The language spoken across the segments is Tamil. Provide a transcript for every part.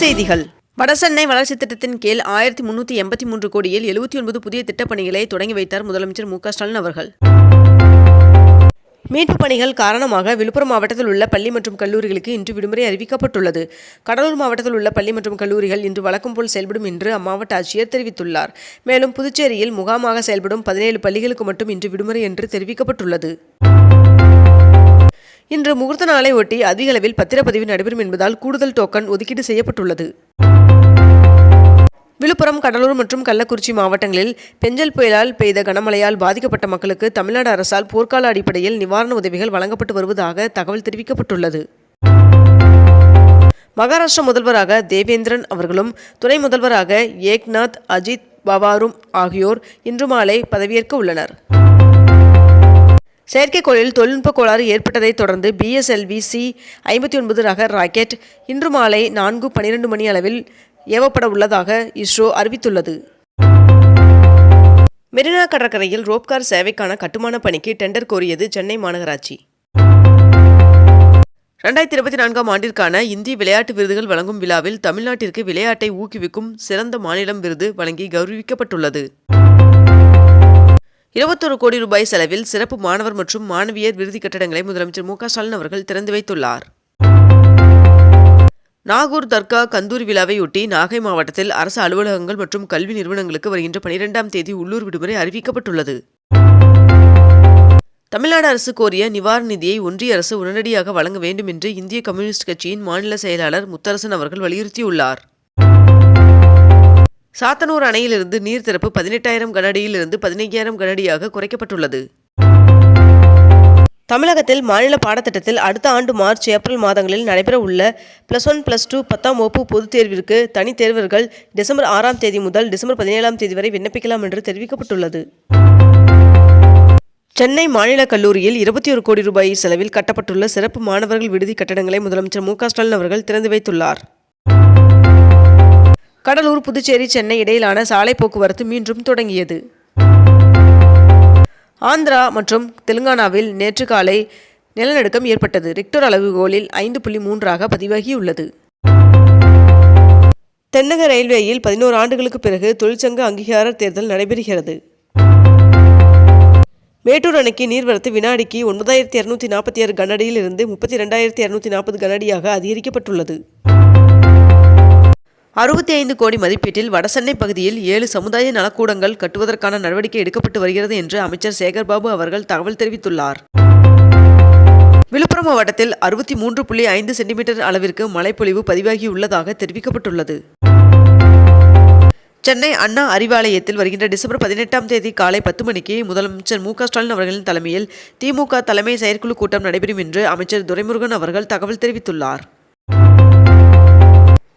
செய்திகள். வடசென்னை வளர்ச்சி திட்டத்தின் கீழ் ஆயிரத்தி முன்னூற்றி எண்பத்தி மூன்று கோடியில் எழுபத்தி ஒன்பது புதிய திட்டப்பணிகளை தொடங்கி வைத்தார் முதலமைச்சர் மு க ஸ்டாலின் அவர்கள். மீட்புப் பணிகள் காரணமாக விழுப்புரம் மாவட்டத்தில் உள்ள பள்ளி மற்றும் கல்லூரிகளுக்கு இன்று விடுமுறை அறிவிக்கப்பட்டுள்ளது. கடலூர் மாவட்டத்தில் உள்ள பள்ளி மற்றும் கல்லூரிகள் இன்று வழக்கம் போல் செயல்படும் என்று அம்மாவட்ட ஆட்சியர் தெரிவித்துள்ளார். மேலும் புதுச்சேரியில் முகாமாக செயல்படும் பதினேழு பள்ளிகளுக்கு மட்டும் இன்று விடுமுறை என்று தெரிவிக்கப்பட்டுள்ளது. இன்று முகூர்த்த நாளை ஒட்டி அதிக அளவில் பத்திரப்பதிவு நடைபெறும் என்பதால் கூடுதல் டோக்கன் ஒதுக்கீடு செய்யப்பட்டுள்ளது. விழுப்புரம் கடலூர் மற்றும் கள்ளக்குறிச்சி மாவட்டங்களில் பெஞ்சல் புயலால் பெய்த கனமழையால் பாதிக்கப்பட்ட மக்களுக்கு தமிழ்நாடு அரசால் போர்க்கால அடிப்படையில் நிவாரண உதவிகள் வழங்கப்பட்டு வருவதாக தகவல் தெரிவிக்கப்பட்டுள்ளது. மகாராஷ்டிர முதல்வராக தேவேந்திரன் அவர்களும் துணை முதல்வராக ஏக்நாத் அஜித் பவாரும் ஆகியோர் இன்று மாலை பதவியேற்க உள்ளனர். செயற்கைக்கோளில் தொழில்நுட்ப கோளாறு ஏற்பட்டதைத் தொடர்ந்து பிஎஸ்எல்வி சி ஐம்பத்தி ஒன்பது ரக ராக்கெட் இன்று மாலை நான்கு பனிரெண்டு மணி அளவில் ஏவப்பட உள்ளதாக இஸ்ரோ அறிவித்துள்ளது. மெரினா கடற்கரையில் ரோப்கார் சேவைக்கான கட்டுமான பணிக்கு டெண்டர் கோரியது சென்னை மாநகராட்சி. ரெண்டாயிரத்தி இருபத்தி நான்காம் ஆண்டிற்கான இந்திய விளையாட்டு விருதுகள் வழங்கும் விழாவில் தமிழ்நாட்டிற்கு விளையாட்டை ஊக்குவிக்கும் சிறந்த மாநிலம் விருது வழங்கி கௌரவிக்கப்பட்டுள்ளது. இருபத்தொரு கோடி ரூபாய் செலவில் சிறப்பு மாணவர் மற்றும் மாணவியர் விருதி கட்டடங்களை முதலமைச்சர் மு ஸ்டாலின் அவர்கள் திறந்து வைத்துள்ளார். நாகூர் தர்கா கந்தூரி விழாவையொட்டி நாகை மாவட்டத்தில் அரசு அலுவலகங்கள் மற்றும் கல்வி நிறுவனங்களுக்கு வருகின்ற பனிரெண்டாம் தேதி உள்ளூர் விடுமுறை அறிவிக்கப்பட்டுள்ளது. தமிழ்நாடு அரசு கோரிய நிவாரண நிதியை ஒன்றிய அரசு உடனடியாக வழங்க வேண்டும் என்று இந்திய கம்யூனிஸ்ட் கட்சியின் மாநில செயலாளர் முத்தரசன் அவர்கள் வலியுறுத்தியுள்ளார். சாத்தனூர் அணையிலிருந்து நீர் திறப்பு பதினெட்டாயிரம் கனஅடியிலிருந்து பதினைஞ்சாயிரம் கனஅடியாக குறைக்கப்பட்டுள்ளது. தமிழகத்தில் மாநில பாடத்திட்டத்தில் அடுத்த ஆண்டு மார்ச் ஏப்ரல் மாதங்களில் நடைபெற உள்ள பிளஸ் ஒன் பிளஸ் டூ பத்தாம் வகுப்பு பொதுத் தேர்விற்கு தனித் தேர்வர்கள் டிசம்பர் ஆறாம் தேதி முதல் டிசம்பர் பதினேழாம் தேதி வரை விண்ணப்பிக்கலாம் என்று தெரிவிக்கப்பட்டுள்ளது. சென்னை மாநில கல்லூரியில் இருபத்தி ஒரு கோடி ரூபாய் செலவில் கட்டப்பட்டுள்ள சிறப்பு மாணவர்கள் விடுதி கட்டடங்களை முதலமைச்சர் மு க ஸ்டாலின் அவர்கள் திறந்து வைத்துள்ளார். கடலூர் புதுச்சேரி சென்னை இடையிலான சாலை போக்குவரத்து மீண்டும் தொடங்கியது. ஆந்திரா மற்றும் தெலுங்கானாவில் நேற்று காலை நிலநடுக்கம் ஏற்பட்டது. ரிக்டர் அளவுகோலில் ஐந்து புள்ளி மூன்றாக பதிவாகியுள்ளது. தென்னக ரயில்வேயில் பதினோரு ஆண்டுகளுக்கு பிறகு தொழிற்சங்க அங்கீகார தேர்தல் நடைபெறுகிறது. மேட்டூர் அணைக்கு நீர்வரத்து வினாடிக்கு ஒன்பதாயிரத்தி இரநூத்தி நாற்பத்தி ஆறு கனஅடியிலிருந்து முப்பத்தி ரெண்டாயிரத்தி இரநூத்தி நாற்பது கனஅடியாக அதிகரிக்கப்பட்டுள்ளது. அறுபத்தி ஐந்து கோடி மதிப்பீட்டில் வடசென்னை பகுதியில் ஏழு சமுதாய நலக்கூடங்கள் கட்டுவதற்கான நடவடிக்கை எடுக்கப்பட்டு வருகிறது என்று அமைச்சர் சேகர்பாபு அவர்கள் தகவல் தெரிவித்துள்ளார். விழுப்புரம் மாவட்டத்தில் அறுபத்தி மூன்று புள்ளி ஐந்து சென்டிமீட்டர் அளவிற்கு மழைப்பொழிவு பதிவாகியுள்ளதாக தெரிவிக்கப்பட்டுள்ளது. சென்னை அண்ணா அறிவாலயத்தில் வருகின்ற டிசம்பர் பதினெட்டாம் தேதி காலை பத்து மணிக்கு முதலமைச்சர் மு க ஸ்டாலின் அவர்களின் தலைமையில் திமுக தலைமை செயற்குழு கூட்டம் நடைபெறும் என்று அமைச்சர் துரைமுருகன் அவர்கள் தகவல் தெரிவித்துள்ளார்.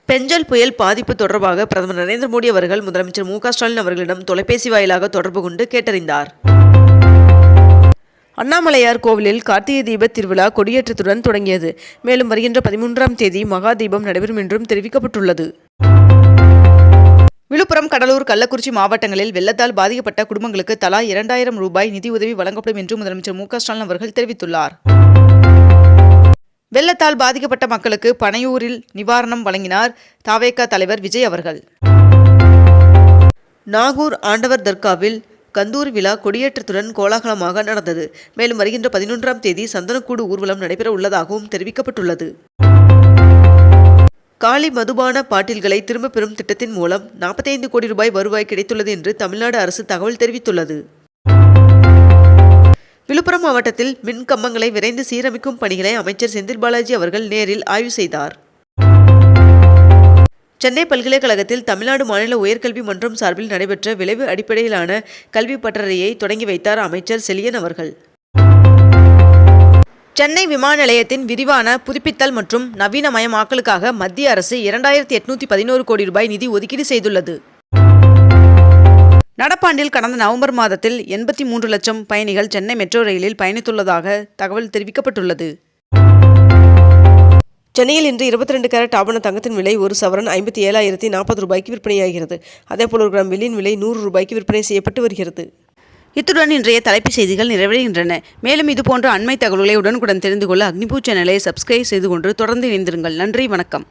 பெஞ்சல் புயல் பாதிப்பு தொடர்பாக பிரதமர் நரேந்திர மோடி அவர்கள் முதலமைச்சர் மு ஸ்டாலின் அவர்களிடம் தொலைபேசி வாயிலாக தொடர்பு கொண்டு கேட்டறிந்தார். அண்ணாமலையார் கோவிலில் கார்த்திகை தீப திருவிழா கொடியேற்றத்துடன் தொடங்கியது. மேலும் வருகின்ற பதிமூன்றாம் தேதி மகா தீபம் நடைபெறும் என்றும் தெரிவிக்கப்பட்டுள்ளது. விழுப்புரம் கடலூர் கள்ளக்குறிச்சி மாவட்டங்களில் வெள்ளத்தால் பாதிக்கப்பட்ட குடும்பங்களுக்கு தலா இரண்டாயிரம் ரூபாய் நிதியுதவி வழங்கப்படும் என்று முதலமைச்சர் மு ஸ்டாலின் அவர்கள் தெரிவித்துள்ளார். வெள்ளத்தால் பாதிக்கப்பட்ட மக்களுக்கு பனையூரில் நிவாரணம் வழங்கினார் தாவேகா தலைவர் விஜய் அவர்கள். நாகூர் ஆண்டவர் தர்காவில் கந்தூர் விழா கொடியேற்றத்துடன் கோலாகலமாக நடந்தது. மேலும் வருகின்ற பதினொன்றாம் தேதி சந்தனக்கூடு ஊர்வலம் நடைபெற உள்ளதாகவும் தெரிவிக்கப்பட்டுள்ளது. காலி மதுபான பாட்டில்களை திரும்பப் பெறும் திட்டத்தின் மூலம் நாற்பத்தைந்து கோடி ரூபாய் வருவாய் கிடைத்துள்ளது என்று தமிழ்நாடு அரசு தகவல் தெரிவித்துள்ளது. விழுப்புரம் மாவட்டத்தில் மின் கம்பங்களை விரைந்து சீரமைக்கும் பணிகளை அமைச்சர் செந்தில் பாலாஜி அவர்கள் நேரில் ஆய்வு செய்தார். சென்னை பல்கலைக்கழகத்தில் தமிழ்நாடு மாநில உயர்கல்வி மன்றம் சார்பில் நடைபெற்ற விளைவு அடிப்படையிலான கல்வி பட்டறையை தொடங்கி வைத்தார் அமைச்சர் செலியன் அவர்கள். சென்னை விமான நிலையத்தின் விரிவான புதுப்பித்தல் மற்றும் நவீனமயமாக்கலுக்காக மத்திய அரசு இரண்டாயிரத்தி எட்நூத்தி பதினோரு கோடி ரூபாய் நிதி ஒதுக்கீடு செய்துள்ளது. நடப்பாண்டில் கடந்த நவம்பர் மாதத்தில் எண்பத்தி மூன்று லட்சம் பயணிகள் சென்னை மெட்ரோ ரயிலில் பயணித்துள்ளதாக தகவல் தெரிவிக்கப்பட்டுள்ளது. சென்னையில் இன்று இருபத்தி ரெண்டு கேரட் ஆபண தங்கத்தின் விலை ஒரு சவரன் ஐம்பத்தி ஏழாயிரத்தி நாற்பது ரூபாய்க்கு விற்பனையாகிறது. அதேபோல் ஒரு கிராம் வெள்ளியின் விலை நூறு ரூபாய்க்கு விற்பனை செய்யப்பட்டு வருகிறது. இத்துடன் இன்றைய தலைப்புச் செய்திகள் நிறைவடைகின்றன. மேலும் இதுபோன்ற அண்மை தகவல்களை உடனுக்குடன் தெரிந்து கொள்ள அக்னிபூ சேனலை சப்ஸ்கிரைப் செய்து கொண்டு தொடர்ந்து இணைந்திருங்கள். நன்றி வணக்கம்.